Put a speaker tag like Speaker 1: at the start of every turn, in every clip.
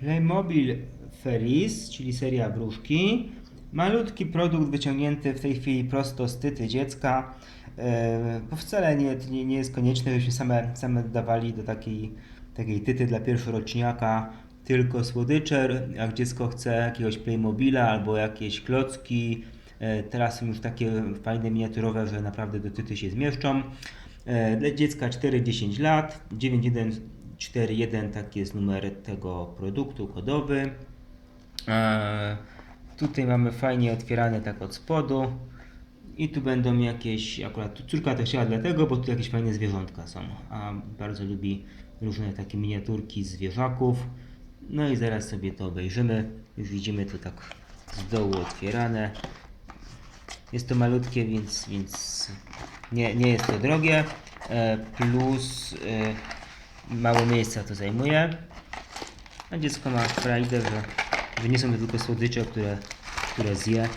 Speaker 1: Playmobil Ferris, czyli seria wróżki. Malutki produkt wyciągnięty w tej chwili prosto z tyty dziecka. E, Bo wcale nie, nie, jest konieczne, żebyśmy same, same dodawali do takiej, takiej tyty dla pierwszoroczniaka tylko słodycze. Jak dziecko chce jakiegoś Playmobila albo jakieś klocki, e, teraz są już takie fajne miniaturowe, że naprawdę do tyty się zmieszczą. E, Dla dziecka 4-10 lat, 9141 taki jest numer tego produktu kodowy. E, Tutaj mamy fajnie otwierane tak od spodu. I tu będą jakieś, akurat tu córka to chciała dlatego, bo tu jakieś fajne zwierzątka są. A bardzo lubi różne takie miniaturki zwierzaków. No i zaraz sobie to obejrzymy. Już widzimy to tak z dołu otwierane. Jest to malutkie, więc, więc nie, nie jest to drogie. E, plus e, mało miejsca to zajmuje. A dziecko ma frajdę, że, że nie są to tylko słodycze, które, które zje.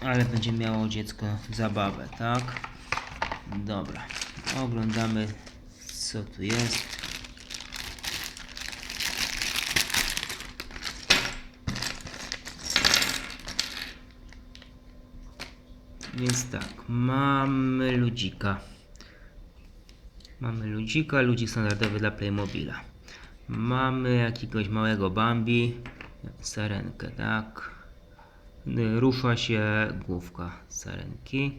Speaker 1: Ale będzie miało dziecko zabawę, tak? Dobra, oglądamy co tu jest. Więc tak, mamy ludzika. Mamy ludzika, ludzik standardowy dla Playmobila. Mamy jakiegoś małego Bambi, sarenkę, tak. Rusza się główka sarenki.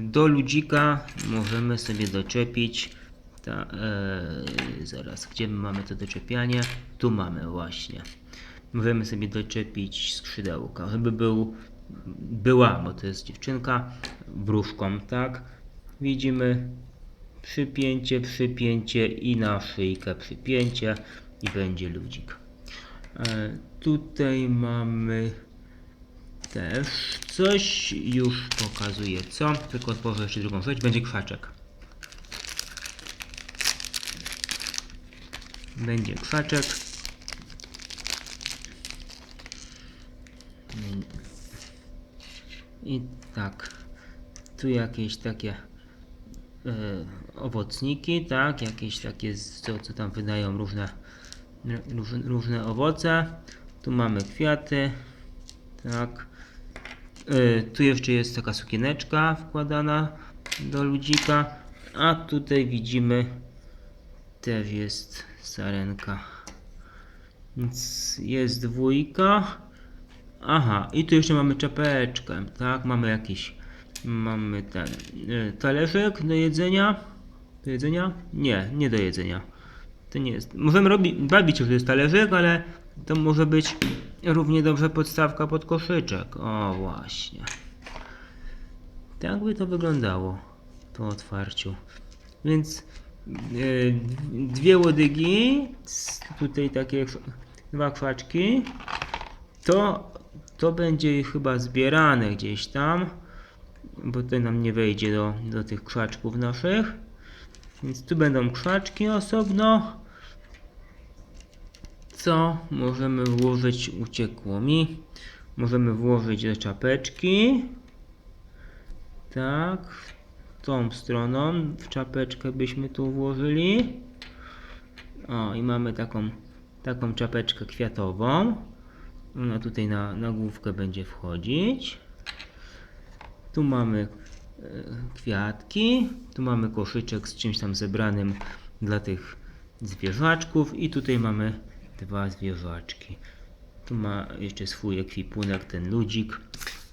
Speaker 1: Do ludzika możemy sobie doczepić. Ta, e, zaraz, gdzie my mamy to doczepianie? Tu mamy właśnie. Możemy sobie doczepić skrzydełka, żeby był, była, bo to jest dziewczynka, wróżką, tak? Widzimy przypięcie, przypięcie i na szyjkę przypięcie i będzie ludzik. E, tutaj mamy też coś, już pokazuję co, tylko otworzę jeszcze drugą rzecz, będzie krzaczek. Będzie krzaczek. I tak, tu jakieś takie e, owocniki, tak, jakieś takie, co, co tam wydają różne, różne, różne owoce. Tu mamy kwiaty, tak. E, tu jeszcze jest taka sukieneczka wkładana do ludzika, a tutaj widzimy też jest sarenka. Więc jest dwójka. Aha, i tu jeszcze mamy czapeczkę, tak? Mamy jakiś, mamy ten y, talerzyk do jedzenia. Do jedzenia? Nie, nie do jedzenia. To nie jest. Możemy robić, bawić się, że to jest talerzyk, ale to może być równie dobrze podstawka pod koszyczek. O, właśnie. Tak by to wyglądało po otwarciu. Więc y, dwie łodygi, tutaj takie dwa krzaczki. To, to będzie chyba zbierane gdzieś tam, bo to nam nie wejdzie do, do tych krzaczków naszych. Więc tu będą krzaczki osobno. Co możemy włożyć? Uciekło mi. Możemy włożyć do czapeczki. Tak. Tą stroną w czapeczkę byśmy tu włożyli. O, i mamy taką, taką czapeczkę kwiatową. Ona tutaj na, na główkę będzie wchodzić. Tu mamy e, kwiatki. Tu mamy koszyczek z czymś tam zebranym dla tych zwierzaczków. I tutaj mamy dwa zwierzaczki. Tu ma jeszcze swój ekwipunek ten ludzik.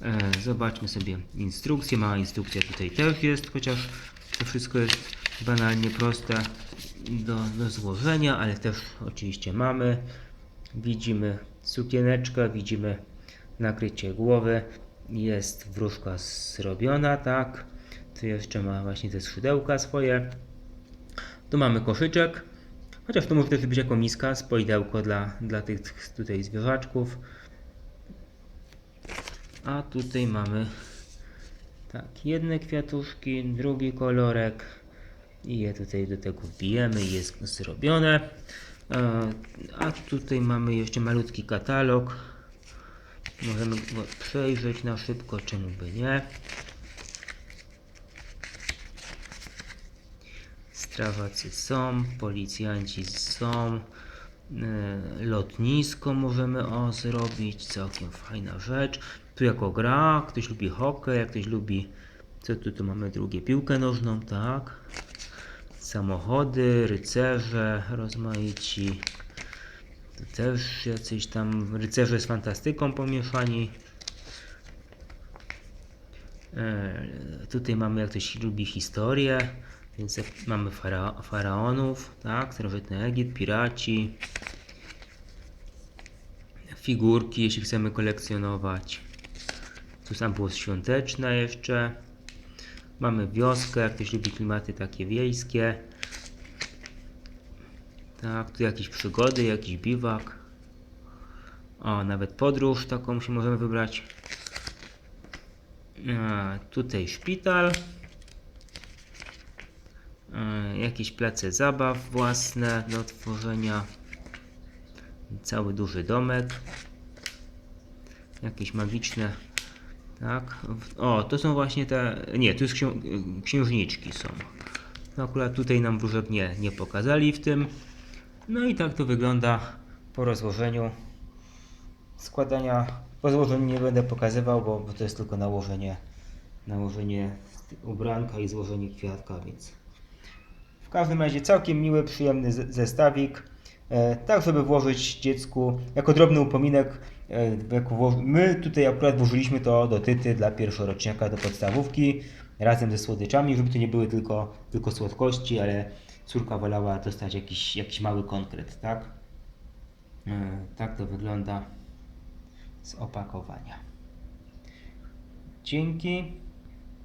Speaker 1: E, zobaczmy sobie instrukcję. Mała instrukcja tutaj też jest, chociaż to wszystko jest banalnie proste do, do złożenia, ale też oczywiście mamy. Widzimy sukieneczkę, widzimy nakrycie głowy. Jest wróżka zrobiona, tak. Tu jeszcze ma właśnie te skrzydełka swoje. Tu mamy koszyczek. Chociaż to może też być jako miska, spoidełko dla, dla tych tutaj zwierzaczków. A tutaj mamy tak, jedne kwiatuszki, drugi kolorek i je tutaj do tego wbijemy jest zrobione. A tutaj mamy jeszcze malutki katalog. Możemy go przejrzeć na szybko, czemu by nie. Strażacy są, policjanci są, e, lotnisko możemy o zrobić, całkiem fajna rzecz. Tu jako gra, ktoś lubi hokej, ktoś lubi, co tu, tu mamy drugie, piłkę nożną, tak. Samochody, rycerze rozmaici. Tu też jacyś tam rycerze z fantastyką pomieszani. E, tutaj mamy, jak ktoś lubi historię, więc mamy fara, faraonów, tak, starożytny Egipt, piraci, figurki, jeśli chcemy kolekcjonować. Tu sam było świąteczne jeszcze. Mamy wioskę, jak ktoś lubi klimaty takie wiejskie. Tak, tu jakieś przygody, jakiś biwak. O, nawet podróż taką się możemy wybrać. A, tutaj szpital. E, Jakieś place zabaw własne do tworzenia. Cały duży domek. Jakieś magiczne. Tak. O, to są właśnie te. Nie, tu jest księżniczki są. No akurat tutaj nam wróżek nie, nie pokazali w tym. No i tak to wygląda po rozłożeniu. Składania. Po złożeniu nie będę pokazywał, bo, bo to jest tylko nałożenie, nałożenie ubranka i złożenie kwiatka, więc w każdym razie całkiem miły, przyjemny zestawik. E, tak, żeby włożyć dziecku jako drobny upominek. E, my tutaj akurat włożyliśmy to do tyty dla pierwszoroczniaka do podstawówki razem ze słodyczami, żeby to nie były tylko, tylko słodkości, ale córka wolała dostać jakiś, jakiś mały konkret, tak? E, tak to wygląda z opakowania. Dzięki.